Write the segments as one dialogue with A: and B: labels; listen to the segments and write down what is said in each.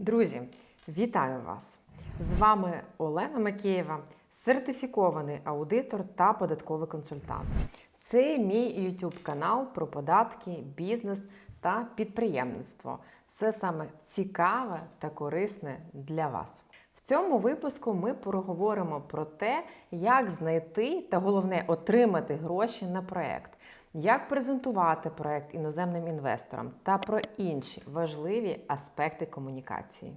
A: Друзі, вітаю вас! З вами Олена Макеєва, сертифікований аудитор та податковий консультант. Це мій YouTube канал про податки, бізнес та підприємництво. Все саме цікаве та корисне для вас. В цьому випуску ми поговоримо про те, як знайти та головне отримати гроші на проект, як презентувати проект іноземним інвесторам та про інші важливі аспекти комунікації.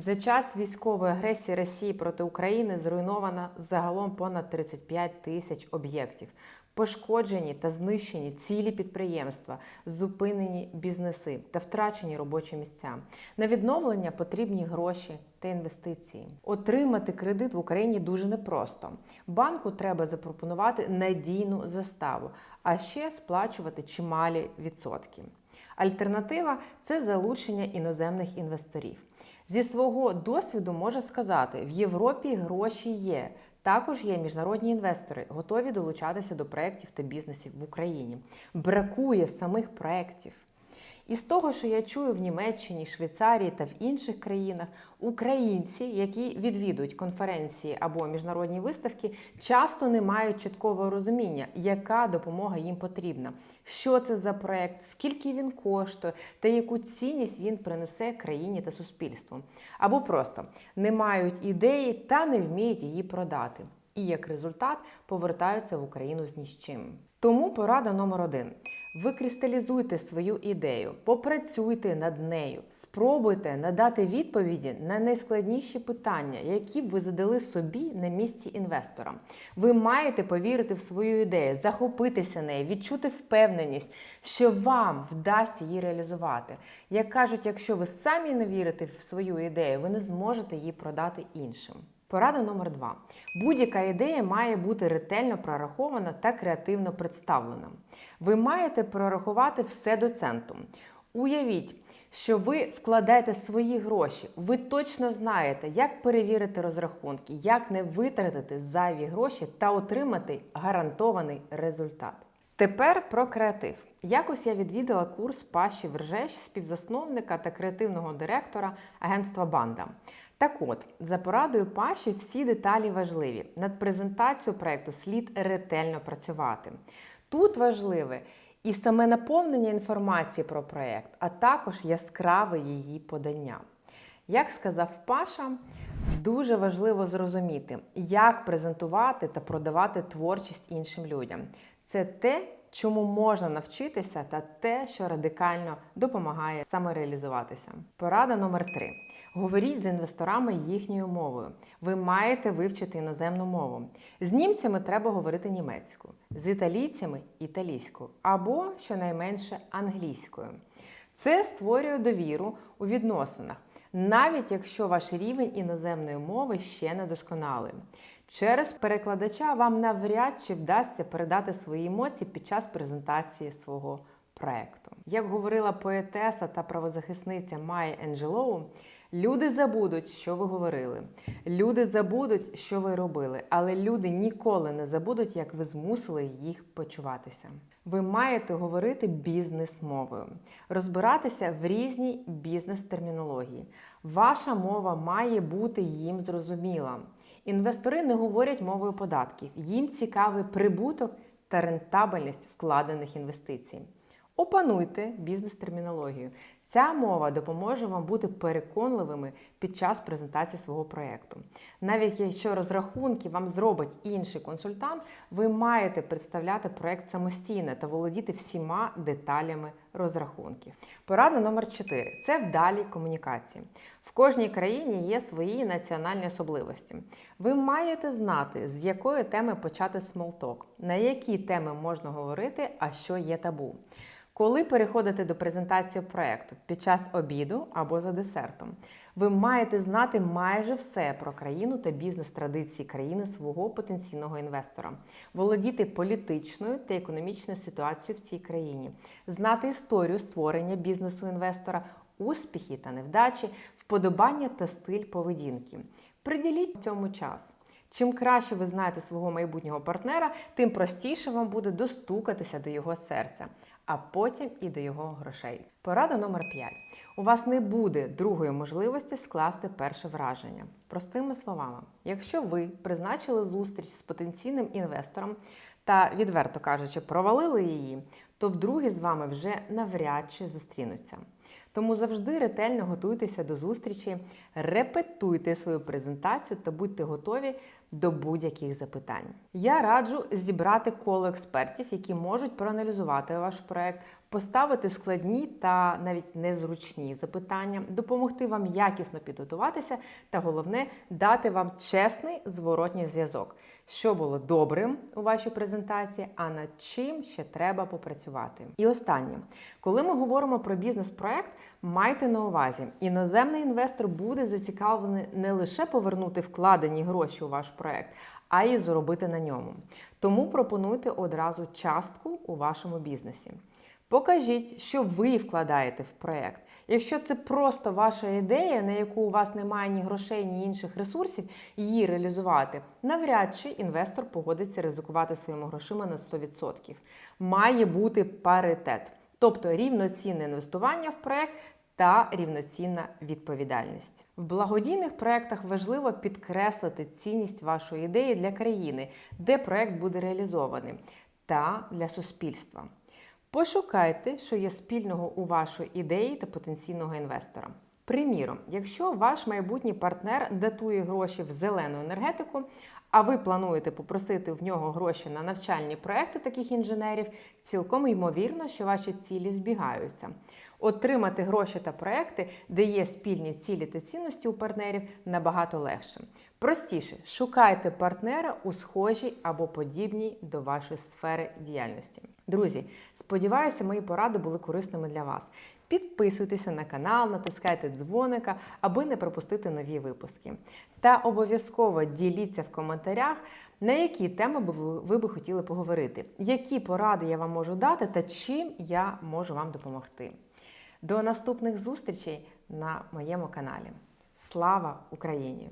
A: За час військової агресії Росії проти України зруйновано загалом понад 35 тисяч об'єктів. Пошкоджені та знищені цілі підприємства, зупинені бізнеси та втрачені робочі місця. На відновлення потрібні гроші та інвестиції. Отримати кредит в Україні дуже непросто. Банку треба запропонувати надійну заставу, а ще сплачувати чималі відсотки. Альтернатива це залучення іноземних інвесторів. Зі свого досвіду можу сказати, в Європі гроші є. Також є міжнародні інвестори, готові долучатися до проєктів та бізнесів в Україні. Бракує самих проєктів. І з того, що я чую в Німеччині, Швейцарії та в інших країнах, українці, які відвідують конференції або міжнародні виставки, часто не мають чіткого розуміння, яка допомога їм потрібна, що це за проект, скільки він коштує та яку цінність він принесе країні та суспільству. Або просто не мають ідеї та не вміють її продати. І як результат повертаються в Україну з ні з чим. Тому порада номер один. Викристалізуйте свою ідею, попрацюйте над нею, спробуйте надати відповіді на найскладніші питання, які б ви задали собі на місці інвестора. Ви маєте повірити в свою ідею, захопитися нею, відчути впевненість, що вам вдасться її реалізувати. Як кажуть, якщо ви самі не вірите в свою ідею, ви не зможете її продати іншим. Порада номер два: будь-яка ідея має бути ретельно прорахована та креативно представлена. Ви маєте прорахувати все до центу. Уявіть, що ви вкладаєте свої гроші. Ви точно знаєте, як перевірити розрахунки, як не витратити зайві гроші та отримати гарантований результат. Тепер про креатив. Якось я відвідала курс Паші Вержеш, співзасновника та креативного директора агентства Банда. Так от, за порадою Паші, всі деталі важливі. Над презентацією проєкту слід ретельно працювати. Тут важливе і саме наповнення інформації про проєкт, а також яскраве її подання. Як сказав Паша, дуже важливо зрозуміти, як презентувати та продавати творчість іншим людям. Це те, чому можна навчитися, та те, що радикально допомагає самореалізуватися. Порада номер три: говоріть з інвесторами їхньою мовою. Ви маєте вивчити іноземну мову. З німцями треба говорити німецькою, з італійцями італійською або щонайменше англійською. Це створює довіру у відносинах, навіть якщо ваш рівень іноземної мови ще не досконалий. Через перекладача вам навряд чи вдасться передати свої емоції під час презентації свого проекту. Як говорила поетеса та правозахисниця Майя Енджелоу, люди забудуть, що ви говорили, люди забудуть, що ви робили, але люди ніколи не забудуть, як ви змусили їх почуватися. Ви маєте говорити бізнес-мовою, розбиратися в різній бізнес-термінології. Ваша мова має бути їм зрозуміла. Інвестори не говорять мовою податків, їм цікавий прибуток та рентабельність вкладених інвестицій. Опануйте бізнес-термінологію. Ця мова допоможе вам бути переконливими під час презентації свого проєкту. Навіть якщо розрахунки вам зробить інший консультант, ви маєте представляти проєкт самостійно та володіти всіма деталями розрахунків. Порада номер 4 це вдалі комунікації. В кожній країні є свої національні особливості. Ви маєте знати, з якої теми почати смолток, на які теми можна говорити, а що є табу. Коли переходите до презентації проєкту під час обіду або за десертом, ви маєте знати майже все про країну та бізнес-традиції країни свого потенційного інвестора, володіти політичною та економічною ситуацією в цій країні, знати історію створення бізнесу інвестора, успіхи та невдачі, вподобання та стиль поведінки. Приділіть цьому час. Чим краще ви знаєте свого майбутнього партнера, тим простіше вам буде достукатися до його серця. А потім і до його грошей. Порада номер 5. У вас не буде другої можливості скласти перше враження. Простими словами, якщо ви призначили зустріч з потенційним інвестором та, відверто кажучи, провалили її, то вдруге з вами вже навряд чи зустрінуться. Тому завжди ретельно готуйтеся до зустрічі, репетуйте свою презентацію та будьте готові до будь-яких запитань. Я раджу зібрати коло експертів, які можуть проаналізувати ваш проект, поставити складні та навіть незручні запитання, допомогти вам якісно підготуватися та головне дати вам чесний зворотній зв'язок, що було добрим у вашій презентації, а над чим ще треба попрацювати. І останнє, коли ми говоримо про бізнес-проект, майте на увазі, іноземний інвестор буде зацікавлений не лише повернути вкладені гроші у ваш проект, а й заробити на ньому. Тому пропонуйте одразу частку у вашому бізнесі. Покажіть, що ви вкладаєте в проект. Якщо це просто ваша ідея, на яку у вас немає ні грошей, ні інших ресурсів, її реалізувати, навряд чи інвестор погодиться ризикувати своїми грошима на 100%. Має бути паритет, тобто рівноцінне інвестування в проект. Та рівноцінна відповідальність в благодійних проектах важливо підкреслити цінність вашої ідеї для країни, де проект буде реалізований, та для суспільства. Пошукайте, що є спільного у вашої ідеї та потенційного інвестора. Приміром, якщо ваш майбутній партнер датує гроші в зелену енергетику, а ви плануєте попросити в нього гроші на навчальні проекти таких інженерів, цілком ймовірно, що ваші цілі збігаються. Отримати гроші та проекти, де є спільні цілі та цінності у партнерів, набагато легше. Простіше, шукайте партнера у схожій або подібній до вашої сфери діяльності. Друзі, сподіваюся, мої поради були корисними для вас. Підписуйтеся на канал, натискайте дзвоника, аби не пропустити нові випуски. Та обов'язково діліться в коментарях, на які теми ви би хотіли поговорити, які поради я вам можу дати та чим я можу вам допомогти. До наступних зустрічей на моєму каналі. Слава Україні!